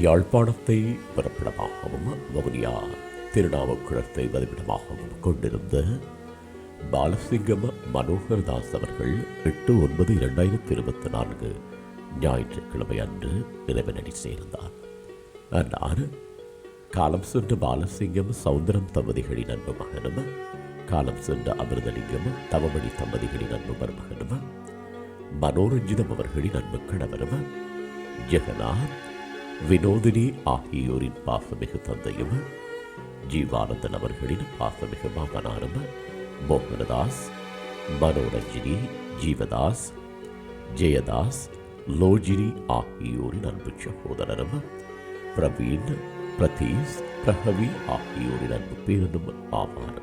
யாழ்ப்பாணத்தை பிறப்பிடமாகவும் வவுனியா திருநாவுக்குளத்தை வதிப்பிடமாகவும் கொண்டிருந்த பாலசிங்கம் மனோகர்தாஸ் அவர்கள் எட்டு ஒன்பது இரண்டாயிரத்தி இருபத்தி நான்கு ஞாயிற்றுக்கிழமை அன்று இறைவனடி சேர்ந்தார். அன்னார் காலம் சென்ற பாலசிங்கம் சௌந்தரம் தம்பதிகளின் அன்பு மகனும் காலம் சென்ற அமிர்தலிங்கம் தவமணி தம்பதிகளின் அன்பு மருமகனும் மனோரஞ்சிதம் அவர்களின் அன்பு கணவரும் ஜெகநாத் வினோதினி ஆகியோரின் பாசமிகு தந்தையும் ஜீவானந்தன் அவர்களின் பாசமிகு மகனாரும் மோகனதாஸ் மனோரஞ்சினி ஜீவதாஸ் ஜெயதாஸ் லோஜினி ஆகியோரின் அன்பு சகோதரரும் பிரவீன் பிரதீஷ் பிரஹவி ஆகியோரின் அன்பு பேரனும் ஆவார்.